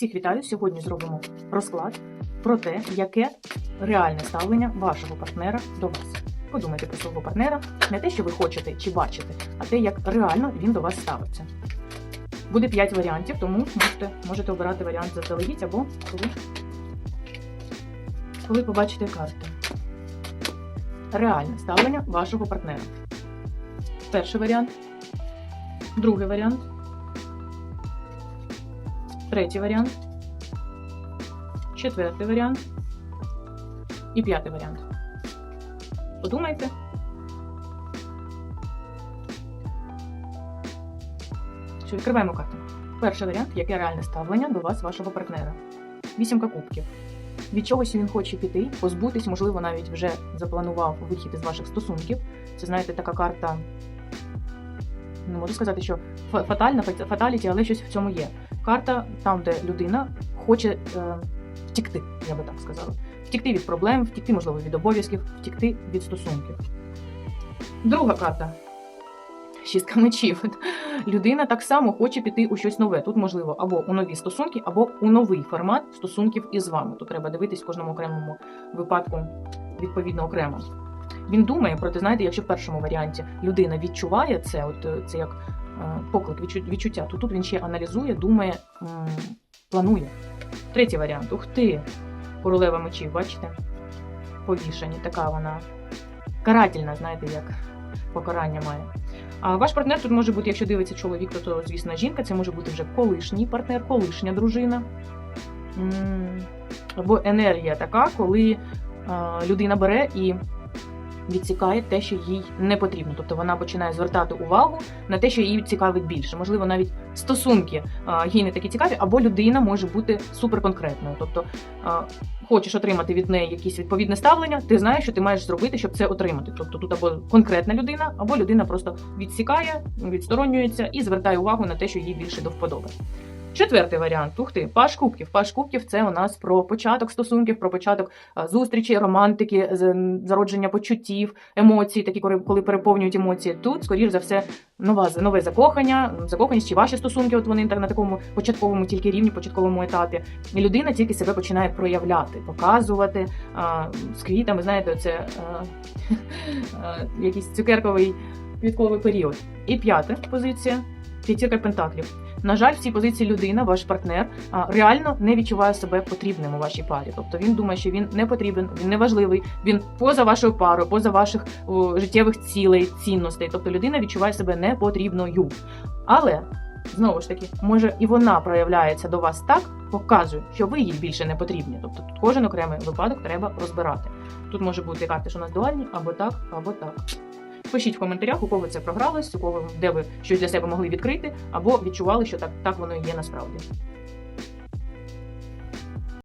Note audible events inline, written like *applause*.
Всіх вітаю! Сьогодні зробимо розклад про те, яке реальне ставлення вашого партнера до вас. Подумайте про свого партнера, не те, що ви хочете чи бачите, а те, як реально він до вас ставиться. Буде 5 варіантів, тому можете, можете обирати варіант заздалегідь або коли, коли побачите карту. Реальне ставлення вашого партнера. Перший варіант, другий варіант, третій варіант, четвертий варіант і п'ятий варіант. Подумайте. Що відкриваємо карту. Перший варіант, яке реальне ставлення до вас, вашого партнера. Вісімка кубків. Від чогось він хоче піти, позбутись, можливо, навіть вже запланував вихід із ваших стосунків. Це, знаєте, така карта. Не можу сказати, що фа- фатальна, фаталіті, але щось в цьому є. Карта там, де людина хоче е, втікти, я би так сказала. Втікти від проблем, втікти, можливо, від обов'язків, втікти від стосунків. Друга карта. Шістка мечів. Людина так само хоче піти у щось нове. Тут, можливо, або у нові стосунки, або у новий формат стосунків із вами. Тут треба дивитись в кожному окремому випадку відповідно окремо. Він думає, проте знаєте, якщо в першому варіанті людина відчуває це, от е, це як е, поклик відчуття, то тут він ще аналізує, думає, планує. Третій варіант. Ух ти! Королева мечів, бачите? Повішені, така вона карательна, знаєте, як покарання має. А ваш партнер тут може бути, якщо дивиться чоловік, то, то звісно, жінка, це може бути вже колишній партнер, колишня дружина. Або енергія така, коли людина бере і відсікає те, що їй не потрібно. Тобто вона починає звертати увагу на те, що їй цікавить більше. Можливо, навіть стосунки їй не такі цікаві, або людина може бути суперконкретною. Тобто хочеш отримати від неї якесь відповідне ставлення, ти знаєш, що ти маєш зробити, щоб це отримати. Тобто тут або конкретна людина, або людина просто відсікає, відсторонюється і звертає увагу на те, що їй більше до вподоби. Четвертий варіант. Ух ти, паш кубків. Паш кубків це у нас про початок стосунків, про початок зустрічі, романтики, зародження почуттів, емоцій, такі коли переповнюють емоції. Тут, скоріш за все, нова нове закохання, закоханість чи ваші стосунки. От вони так на такому початковому тільки рівні, початковому етапі. І людина тільки себе починає проявляти, показувати а, з квітами. Знаєте, це *laughs* якийсь цукерковий квітковий період. І п'ята позиція п'ятірка пентаклів. На жаль, в цій позиції людина, ваш партнер, реально не відчуває себе потрібним у вашій парі. Тобто він думає, що він не потрібен, він не важливий, він поза вашою парою, поза ваших життєвих цілей, цінностей. Тобто людина відчуває себе непотрібною. Але знову ж таки, може і вона проявляється до вас так, показує, що ви їй більше не потрібні. Тобто тут кожен окремий випадок треба розбирати. Тут може бути карти, що у нас дуальні, або так, або так. Пишіть в коментарях, у кого це програлось, у кого де ви щось для себе могли відкрити, або відчували, що так, так воно і є насправді.